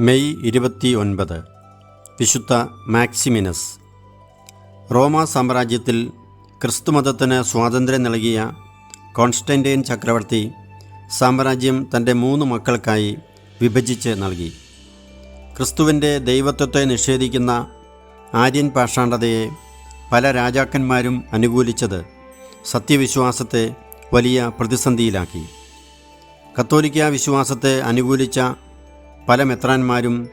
May ഇരുപത്തി ഒൻപത് വിശുദ്ധ മാക്സിമിനസ്. റോമ സാമ്രാജ്യത്തിൽ ക്രിസ്തുമതത്തിന് സ്വാതന്ത്ര്യം നൽകിയ കോൺസ്റ്റന്റൈൻ ചക്രവർത്തി സാമ്രാജ്യം തന്റെ മൂന്ന് മക്കൾക്കായി വിഭജിച്ച് നൽകി. ക്രിസ്തുവിന്റെ ദൈവത്വത്തെ നിഷേധിക്കുന്ന ആര്യൻ പാഷാണ്ഡതയെ പല രാജാക്കന്മാരും അനുകൂലിച്ചത് സത്യവിശ്വാസത്തെ വലിയ പ്രതിസന്ധിയിലാക്കി. കത്തോലിക്ക വിശ്വാസത്തെ അനുകൂലിച്ച പല മെത്രാന്മാരും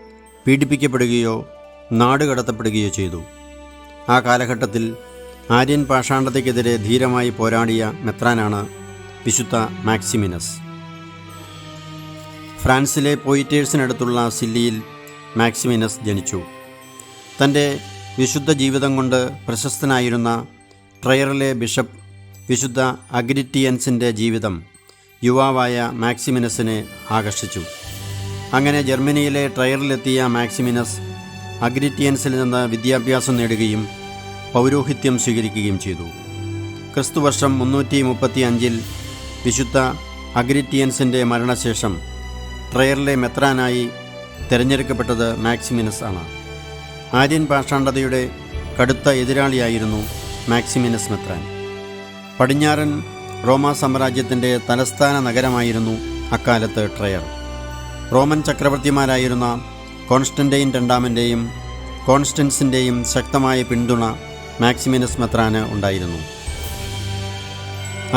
പീഡിപ്പിക്കപ്പെടുകയോ നാടുകടത്തപ്പെടുകയോ ചെയ്തു. ആ കാലഘട്ടത്തിൽ ആര്യൻ പാഷാണ്ഡതയ്ക്കെതിരെ ധീരമായി പോരാടിയ മെത്രാനാണ് വിശുദ്ധ മാക്സിമിനസ്. ഫ്രാൻസിലെ പോയിറ്റേഴ്സിനടുത്തുള്ള സില്ലിയിൽ മാക്സിമിനസ് ജനിച്ചു. തന്റെ വിശുദ്ധ ജീവിതം കൊണ്ട് പ്രശസ്തനായിരുന്ന ട്രയറിലെ ബിഷപ്പ് വിശുദ്ധ അഗ്രിറ്റിയൻസിന്റെ ജീവിതം യുവാവായ മാക്സിമിനസിനെ ആകർഷിച്ചു. അങ്ങനെ ജർമ്മനിയിലെ ട്രയറിലെത്തിയ മാക്സിമിനസ് അഗ്രിറ്റിയൻസിൽ നിന്ന് വിദ്യാഭ്യാസം നേടുകയും പൗരോഹിത്യം സ്വീകരിക്കുകയും ചെയ്തു. ക്രിസ്തുവർഷം മുന്നൂറ്റി മുപ്പത്തി അഞ്ചിൽ വിശുദ്ധ അഗ്രിറ്റിയൻസിന്റെ മരണശേഷം ട്രയറിലെ മെത്രാനായി തിരഞ്ഞെടുക്കപ്പെട്ടത് മാക്സിമിനസ് ആണ്. ആര്യൻ പാഷാണ്ഡതയുടെ കടുത്ത എതിരാളിയായിരുന്നു മാക്സിമിനസ് മെത്രാൻ. പടിഞ്ഞാറൻ റോമാ സാമ്രാജ്യത്തിന്റെ തലസ്ഥാന നഗരമായിരുന്നു അക്കാലത്ത് ട്രയർ. റോമൻ ചക്രവർത്തിമാരായിരുന്ന കോൺസ്റ്റന്റൈൻ രണ്ടാമന്റെയും കോൺസ്റ്റൻസിന്റെയും ശക്തമായ പിന്തുണ മാക്സിമിനസ് മെത്രാന് ഉണ്ടായിരുന്നു.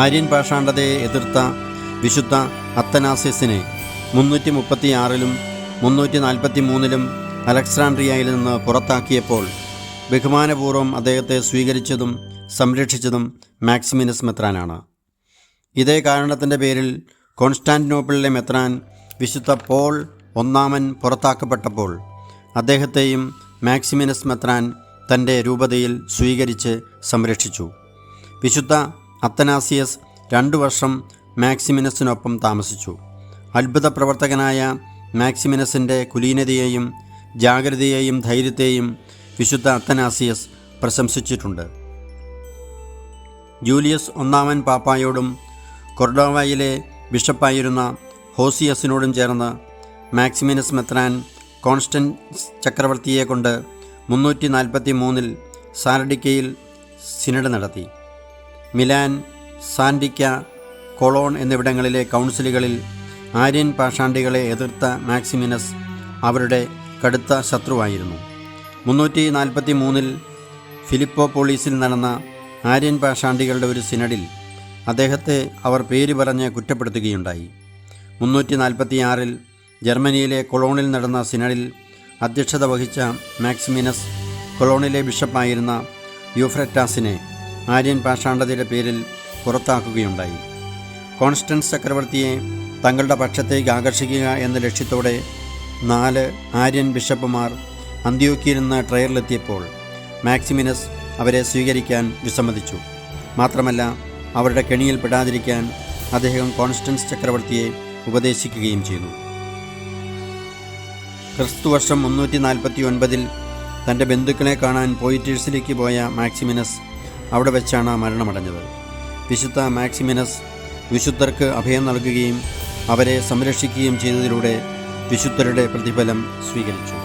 ആര്യൻ പാഷാണ്ഡതയെ എതിർത്ത വിശുദ്ധ അത്തനാസിയസിനെ മുന്നൂറ്റി മുപ്പത്തി ആറിലും മുന്നൂറ്റി നാൽപ്പത്തി മൂന്നിലും അലക്സാണ്ട്രിയയിൽ നിന്ന് പുറത്താക്കിയപ്പോൾ ബഹുമാനപൂർവം അദ്ദേഹത്തെ സ്വീകരിച്ചതും സംരക്ഷിച്ചതും മാക്സിമിനസ് മെത്രാനാണ്. ഇതേ കാരണത്തിന്റെ പേരിൽ കോൺസ്റ്റാന്റിനോപ്പിളിലെ മെത്രാൻ വിശുദ്ധ പോൾ ഒന്നാമൻ പുറത്താക്കപ്പെട്ടപ്പോൾ അദ്ദേഹത്തെയും മാക്സിമിനസ് മെത്രാൻ തന്റെ രൂപതയിൽ സ്വീകരിച്ച് സംരക്ഷിച്ചു. വിശുദ്ധ അത്തനാസിയസ് രണ്ടു വർഷം മാക്സിമിനസിനൊപ്പം താമസിച്ചു. അത്ഭുത പ്രവർത്തകനായ മാക്സിമിനസിന്റെ കുലീനതയെയും ജാഗ്രതയെയും ധൈര്യത്തെയും വിശുദ്ധ അത്തനാസിയസ് പ്രശംസിച്ചിട്ടുണ്ട്. ജൂലിയസ് ഒന്നാമൻ പാപ്പായോടും കൊർഡോവയിലെ ബിഷപ്പായിരുന്ന ഹോസിയസിനോടും ചേർന്ന് മാക്സിമിനസ് മെത്രാൻ കോൺസ്റ്റൻസ് ചക്രവർത്തിയെ കൊണ്ട് മുന്നൂറ്റി നാൽപ്പത്തി മൂന്നിൽ സാരഡിക്കയിൽ സിനഡ് നടത്തി. മിലാൻ സാൻഡിക്ക കൊളോൺ എന്നിവിടങ്ങളിലെ കൗൺസിലുകളിൽ ആര്യൻ പാഷാണ്ടികളെ എതിർത്ത മാക്സിമിനസ് അവരുടെ കടുത്ത ശത്രുവായിരുന്നു. മുന്നൂറ്റി നാൽപ്പത്തി മൂന്നിൽ ഫിലിപ്പോ പോളീസിൽ നടന്ന ആര്യൻ പാഷാണ്ടികളുടെ ഒരു സിനഡിൽ അദ്ദേഹത്തെ അവർ പേര് പറഞ്ഞ് കുറ്റപ്പെടുത്തുകയുണ്ടായി. മുന്നൂറ്റി നാൽപ്പത്തിയാറിൽ ജർമ്മനിയിലെ കൊളോണിൽ നടന്ന സിനഡിൽ അധ്യക്ഷത വഹിച്ച മാക്സിമിനസ് കൊളോണിലെ ബിഷപ്പായിരുന്ന യൂഫ്രറ്റാസിനെ ആര്യൻ പാഷാണ്ഡതയുടെ പേരിൽ പുറത്താക്കുകയുണ്ടായി. കോൺസ്റ്റൻസ് ചക്രവർത്തിയെ തങ്ങളുടെ പക്ഷത്തേക്ക് ആകർഷിക്കുക എന്ന ലക്ഷ്യത്തോടെ നാല് ആര്യൻ ബിഷപ്പുമാർ അന്ത്യോക്കിയിൽ നിന്ന് ട്രയറിലെത്തിയപ്പോൾ മാക്സിമിനസ് അവരെ സ്വീകരിക്കാൻ വിസമ്മതിച്ചു. മാത്രമല്ല അവരുടെ കെണിയിൽ പെടാതിരിക്കാൻ അദ്ദേഹം കോൺസ്റ്റൻസ് ചക്രവർത്തിയെ ഉപദേശിക്കുകയും ചെയ്തു. ക്രിസ്തുവർഷം മുന്നൂറ്റി നാൽപ്പത്തി ഒൻപതിൽ തന്റെ ബന്ധുക്കളെ കാണാൻ പോയിറ്റേഴ്സിലേക്ക് പോയ മാക്സിമിനസ് അവിടെ വെച്ചാണ് മരണമടഞ്ഞത്. വിശുദ്ധ മാക്സിമിനസ് വിശുദ്ധർക്ക് അഭയം നൽകുകയും അവരെ സംരക്ഷിക്കുകയും ചെയ്തതിലൂടെ വിശുദ്ധരുടെ പ്രതിഫലം സ്വീകരിച്ചു.